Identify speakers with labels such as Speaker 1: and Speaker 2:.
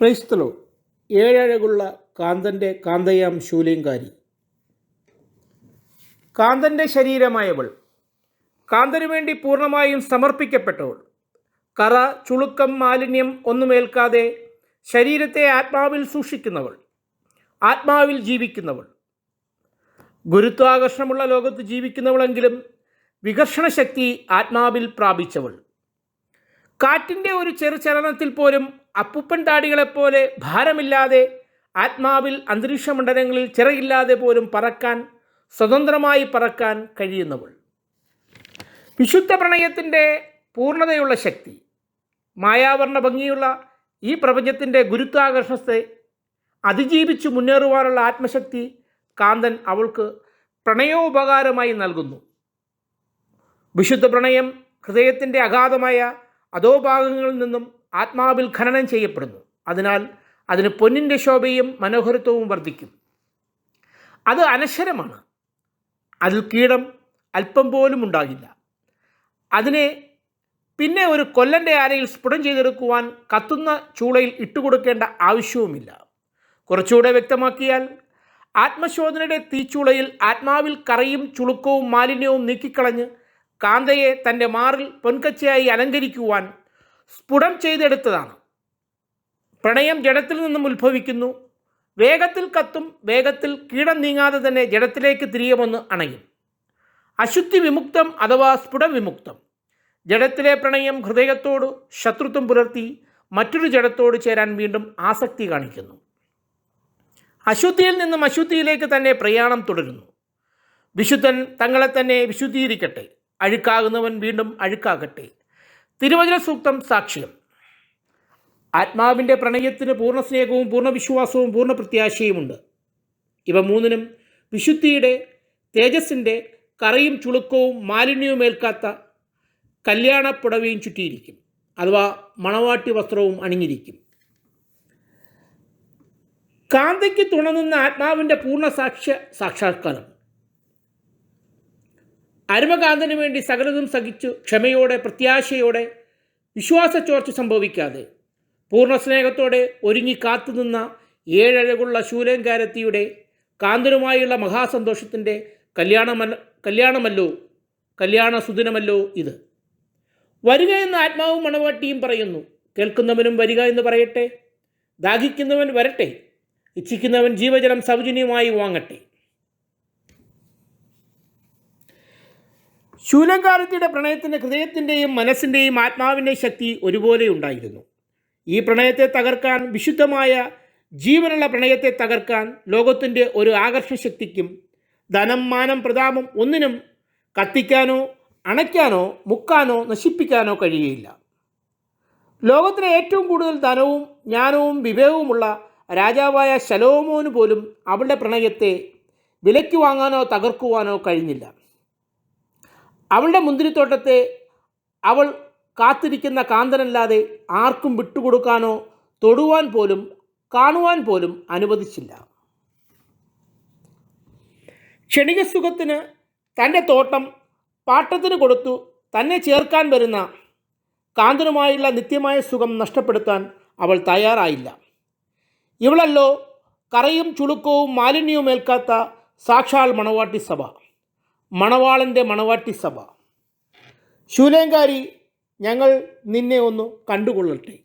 Speaker 1: ക്രൈസ്തലോ ഏഴഴകുള്ള കാന്തന്റെ കാന്തയാം ശൂലേങ്കാരി. കാന്തന്റെ ശരീരമായവൾ കാന്തനു വേണ്ടി പൂർണമായും സമർപ്പിക്കപ്പെട്ടവൾ കറ ചുളുക്കം മാലിന്യം ഒന്നുമേൽക്കാതെ ശരീരത്തെ ആത്മാവിൽ സൂക്ഷിക്കുന്നവൾ ആത്മാവിൽ ജീവിക്കുന്നവൾ. ഗുരുത്വാകർഷണമുള്ള ലോകത്ത് ജീവിക്കുന്നവളെങ്കിലും വികർഷണ ശക്തി ആത്മാവിൽ പ്രാപിച്ചവൾ. കാറ്റിന്റെ ഒരു ചെറു ചലനത്തിൽ പോലും അപ്പുപ്പൻ താടികളെപ്പോലെ ഭാരമില്ലാതെ ആത്മാവിൽ അന്തരീക്ഷ മണ്ഡലങ്ങളിൽ ചിറകില്ലാതെ പോലും പറക്കാൻ സ്വതന്ത്രമായി പറക്കാൻ കഴിയുന്നവൾ. വിശുദ്ധ പ്രണയത്തിന്റെ പൂർണതയുള്ള ശക്തി മായാവർണ ഭംഗിയുള്ള ഈ പ്രപഞ്ചത്തിന്റെ ഗുരുത്വാകർഷണത്തെ അതിജീവിച്ച് മുന്നേറുവാനുള്ള ആത്മശക്തി കാന്തൻ അവൾക്ക് പ്രണയോപകാരമായി നൽകുന്നു. വിശുദ്ധ പ്രണയം ഹൃദയത്തിന്റെ അഗാധമായ അധോഭാഗങ്ങളിൽ നിന്നും ആത്മാവിൽ ഖനനം ചെയ്യപ്പെടുന്നു. അതിനാൽ അതിന് പൊന്നിന്റെ ശോഭയും മനോഹരത്വവും വർദ്ധിക്കും. അത് അനശ്വരമാണ്. അതിൽ കീടം അല്പം പോലും ഉണ്ടാകില്ല. അതിനെ പിന്നെ ഒരു കൊല്ലന്റെ ആരയിൽ സ്ഫുടം ചെയ്തെടുക്കുവാൻ കത്തുന്ന ചൂളയിൽ ഇട്ടുകൊടുക്കേണ്ട ആവശ്യവുമില്ല. കുറച്ചുകൂടെ വ്യക്തമാക്കിയാൽ ആത്മശോധനയുടെ തീച്ചൂളയിൽ ആത്മാവിൽ കറയും ചുളുക്കവും മാലിന്യവും നീക്കിക്കളഞ്ഞ് കാന്തയെ തന്റെ മാറിൽ പൊൻകച്ചയായി അലങ്കരിക്കുവാൻ സ്ഫുടം ചെയ്തെടുത്തതാണ്. പ്രണയം ജഡത്തിൽ നിന്നും ഉത്ഭവിക്കുന്നു. വേഗത്തിൽ കത്തും വേഗത്തിൽ കീടം നീങ്ങാതെ തന്നെ ജഡത്തിലേക്ക് തിരികെ വന്ന് അണയും. അശുദ്ധി വിമുക്തം അഥവാ സ്ഫുട വിമുക്തം. ജഡത്തിലെ പ്രണയം ഹൃദയത്തോട് ശത്രുത്വം പുലർത്തി മറ്റൊരു ജഡത്തോട് ചേരാൻ വീണ്ടും ആസക്തി കാണിക്കുന്നു. അശുദ്ധിയിൽ നിന്നും അശുദ്ധിയിലേക്ക് തന്നെ പ്രയാണം തുടരുന്നു. വിശുദ്ധൻ തങ്ങളെ തന്നെ വിശുദ്ധീകരിക്കട്ടെ. അഴുക്കാകുന്നവൻ വീണ്ടും അഴുക്കാകട്ടെ. തിരുവചന സൂക്തം സാക്ഷ്യം. ആത്മാവിന്റെ പ്രണയത്തിന് പൂർണ സ്നേഹവും പൂർണ വിശ്വാസവും പൂർണ പ്രത്യാശയുമുണ്ട് ഇവ മൂന്നിനും വിശുദ്ധിയുടെ തേജസ്സിന്റെ കറയും ചുളുക്കവും മാലിന്യവും ഏൽക്കാത്ത കല്യാണപ്പുടവയും ചുറ്റിയിരിക്കും. അഥവാ മണവാട്ടി വസ്ത്രവും അണിഞ്ഞിരിക്കും. കാന്തയ്ക്ക് തുണനിന്ന ആത്മാവിന്റെ പൂർണ സാക്ഷ്യ സാക്ഷാത്കാരം. അരുമകാന്തന് വേണ്ടി സകലതും സഹിച്ചു ക്ഷമയോടെ പ്രത്യാശയോടെ വിശ്വാസ ചോർച്ച സംഭവിക്കാതെ പൂർണ സ്നേഹത്തോടെ ഒരുങ്ങി കാത്തുനിന്ന ഏഴഴകുള്ള ശൂലങ്കാരത്തിയുടെ കാന്തനുമായുള്ള മഹാസന്തോഷത്തിന്റെ കല്യാണമല്ല കല്യാണമല്ലോ കല്യാണ സുദിനമല്ലോ ഇത്. വരിക എന്ന ആത്മാവും മണവാട്ടിയും പറയുന്നു. കേൾക്കുന്നവനും വരിക എന്ന് പറയട്ടെ. ദാഹിക്കുന്നവൻ വരട്ടെ. ഇച്ഛിക്കുന്നവൻ ജീവജലം സൗജന്യമായി വാങ്ങട്ടെ. ശൂലങ്കാരത്തിയുടെ പ്രണയത്തിന് ഹൃദയത്തിന്റെയും മനസ്സിന്റെയും ആത്മാവിന്റെയും ശക്തി ഒരുപോലെ ഉണ്ടായിരുന്നു. ഈ പ്രണയത്തെ തകർക്കാൻ വിശുദ്ധമായ ജീവനുള്ള പ്രണയത്തെ തകർക്കാൻ ലോകത്തിന്റെ ഒരു ആകർഷണ ശക്തിക്കും ധനം മാനം പ്രതാപം ഒന്നിനും കത്തിക്കാനോ അണയ്ക്കാനോ മുക്കാനോ നശിപ്പിക്കാനോ കഴിയുകയില്ല. ലോകത്തിലെ ഏറ്റവും കൂടുതൽ ധനവും ജ്ഞാനവും വിവേകവുമുള്ള രാജാവായ ശലോമോന് പോലും അവളുടെ പ്രണയത്തെ വിലയ്ക്ക് വാങ്ങാനോ തകർക്കുവാനോ കഴിഞ്ഞില്ല. അവളുടെ മുന്തിരിത്തോട്ടത്തെ അവൾ കാത്തിരിക്കുന്ന കാന്തനല്ലാതെ ആർക്കും വിട്ടുകൊടുക്കാനോ തൊടുവാൻ പോലും കാണുവാൻ പോലും അനുവദിച്ചില്ല. ക്ഷണിക സുഖത്തിന് തന്റെ തോട്ടം പാട്ടത്തിന് കൊടുത്തു തന്നെ ചേർക്കാൻ വരുന്ന കാന്തനുമായുള്ള നിത്യമായ സുഖം നഷ്ടപ്പെടുത്താൻ അവൾ തയ്യാറായില്ല. ഇവളല്ലോ കറയും ചുളുക്കവും മാലിന്യവും ഏൽക്കാത്ത സാക്ഷാൽ മണവാട്ടി സഭ. മണവാളന്റെ മണവാട്ടി സഭ. ശൂലേങ്കാരി ഞങ്ങൾ നിന്നെ ഒന്ന് കണ്ടുകൊള്ളട്ടെ.